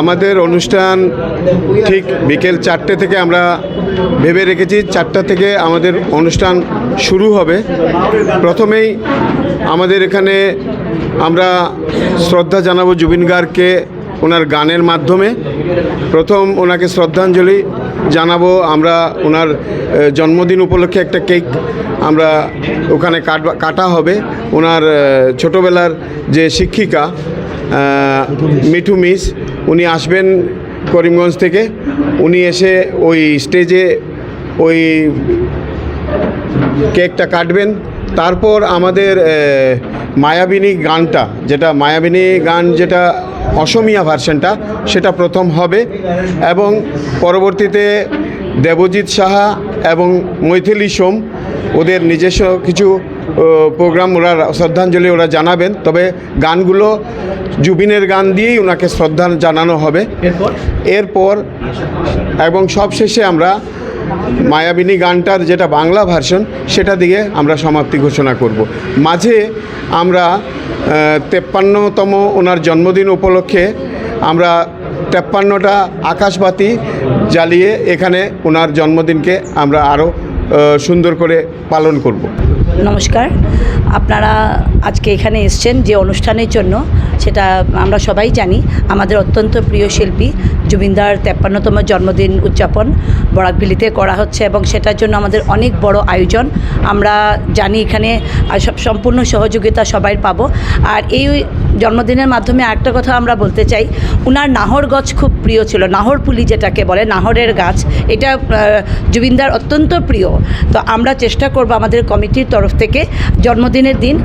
আমাদের অনুষ্ঠান ঠিক বিকেল চারটে থেকে আমরা ভেবে রেখেছি। চারটা থেকে আমাদের অনুষ্ঠান শুরু হবে। প্রথমেই আমাদের এখানে আমরা শ্রদ্ধা জানাব জুবিন গার্গকে ওনার গানের মাধ্যমে। প্রথম ওনাকে শ্রদ্ধাঞ্জলি জানাব আমরা ওনার জন্মদিন উপলক্ষে একটা কেক আমরা ওখানে কাটা হবে। ওনার ছোটোবেলার যে শিক্ষিকা মিঠু মিস, উনি আসবেন করিমগঞ্জ থেকে। উনি এসে ওই স্টেজে ওই কেকটা কাটবেন। তারপর আমাদের মায়াবিনী গানটা, যেটা মায়াবিনী গান যেটা অসমিয়া ভার্সনটা, সেটা প্রথম হবে। এবং পরবর্তীতে দেবজিৎ সাহা এবং মৈথিলি সোম, ওদের নিজস্ব কিছু প্রোগ্রাম ওরা শ্রদ্ধাঞ্জলি ওরা জানাবেন তবে গানগুলো জুবিনের গান দিয়েই ওনাকে শ্রদ্ধা জানানো হবে। এরপর? এবং সবশেষে আমরা মায়াবিনী গানটার যেটা বাংলা ভার্সন সেটা দিয়ে আমরা সমাপ্তি ঘোষণা করব। মাঝে আমরা তেপ্পান্নতম ওনার জন্মদিন উপলক্ষে আমরা তেপ্পান্নটা আকাশবাতি জ্বালিয়ে এখানে ওনার জন্মদিনকে আমরা আরও সুন্দর করে পালন করব। নমস্কার। আপনারা আজকে এখানে এসছেন যে অনুষ্ঠানের জন্য, সেটা আমরা সবাই জানি। আমাদের অত্যন্ত প্রিয় শিল্পী জুবিনদার তেপ্পান্নতম জন্মদিন উদযাপন বরাকবিলিতে করা হচ্ছে এবং সেটার জন্য আমাদের অনেক বড় আয়োজন। আমরা জানি এখানে সম্পূর্ণ সহযোগিতা সবাই পাবো। আর এই জন্মদিনের মাধ্যমে আরেকটা কথা আমরা বলতে চাই। উনার নাহর গাছ খুব প্রিয় ছিল। নাহর পুলি যেটাকে বলে, নাহরের গাছ, এটা জুবিনদার অত্যন্ত প্রিয়। তো আমরা চেষ্টা করব আমাদের কমিটির তরফ থেকে জন্মদিনের দিন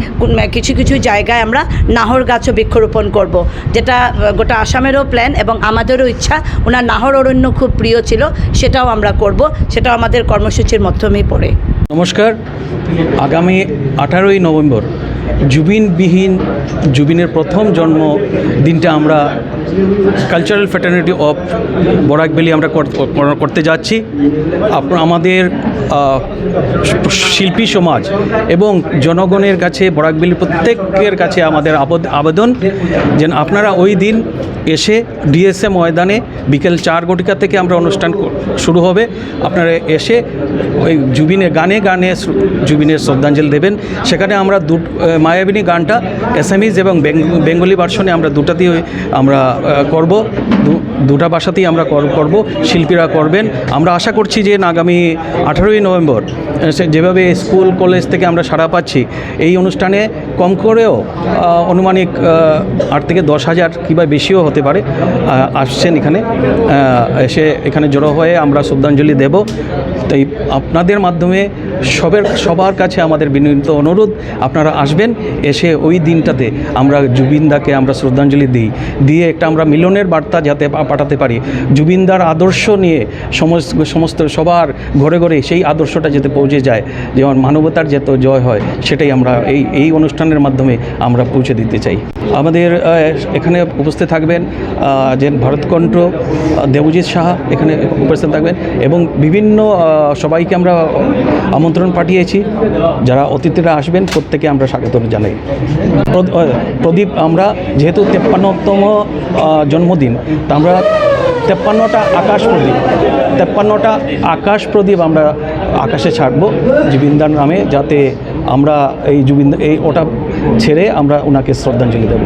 কিছু কিছু জায়গায় আমরা নাহর গাছও বৃক্ষরোপণ করব। যেটা গোটা আসামেরও প্ল্যান এবং আমাদেরও ইচ্ছা। ওনার নাহর অরণ্য খুব প্রিয় ছিল, সেটাও আমরা করব। সেটাও আমাদের কর্মসূচির মাধ্যমেই পড়ে। নমস্কার। আগামী আঠারোই নভেম্বর জুবিনবিহীন, জুবিনের প্রথম জন্ম দিনটা আমরা কালচারাল ফ্যাটার্নিটি অফ বরাকবেলি আমরা কর- কর- করতে যাচ্ছি। আমাদের শিল্পী সমাজ এবং জনগণের কাছে বরাকবেলি প্রত্যেকের কাছে আমাদের আবদ- আবেদন। যেন আপনারা ওই দিন এসে ডিএসএ ময়দানে বিকেল চার ঘটিকা থেকে আমরা অনুষ্ঠান শুরু হবে। আপনারা এসে ওই জুবিনে গানে গানে জুবিনের শ্রদ্ধাঞ্জলি দেবেন। সেখানে আমরা দু মায়াবিনী গানটা অ্যাসামিজ এবং বেঙ্গলি ভার্সনে আমরা দুটাতেই আমরা করব। দুটা ভাষাতেই আমরা কর- করব, শিল্পীরা করবেন। আমরা আশা করছি যে আগামী আঠারোই নভেম্বর যেভাবে স্কুল, কলেজ থেকে আমরা সাড়া পাচ্ছি, এই অনুষ্ঠানে কম করেও অনুমানিক আট থেকে দশ হাজার কিংবা বেশিও হতে পারে আসছেন এখানে এসে এখানে জড়ো হয়ে আমরা শ্রদ্ধাঞ্জলি দেব। তাই আপনাদের মাধ্যমে সবের, সবার কাছে আমাদের বিনীত অনুরোধ, আপনারা আসবেন, এসে ওই দিনটাতে আমরা জুবিনদাকে আমরা শ্রদ্ধাঞ্জলি দিই। দিয়ে একটা আমরা মিলনের বার্তা যাতে পাঠাতে পারি। জুবিনদার আদর্শ নিয়ে সমস্ত সমস্ত সবার ঘরে ঘরে সেই আদর্শটা যাতে পৌঁছে যায়, যেমন মানবতার যত জয় হয়, সেটাই আমরা এই এই অনুষ্ঠানের মাধ্যমে আমরা পৌঁছে দিতে চাই। আমাদের এখানে উপস্থিত থাকবেন যে ভারতকণ্ঠ দেবজিৎ সাহা এখানে উপস্থিত থাকবেন এবং বিভিন্ন সবাইকে আমরা পাঠিয়েছি। যারা অতিথিরা আসবেন, প্রত্যেকে আমরা স্বাগত জানাই। প্র- প্রদীপ, আমরা যেহেতু তেপ্পান্নতম জন্মদিন, তা আমরা তেপ্পান্নটা আকাশ প্রদীপ, তেপ্পান্নটা আকাশ প্রদীপ আমরা আকাশে ছাড়বো জুবিনদার নামে, যাতে আমরা এই জুবিন, এই ওটা ছেড়ে আমরা ওনাকে শ্রদ্ধাঞ্জলি দেবো।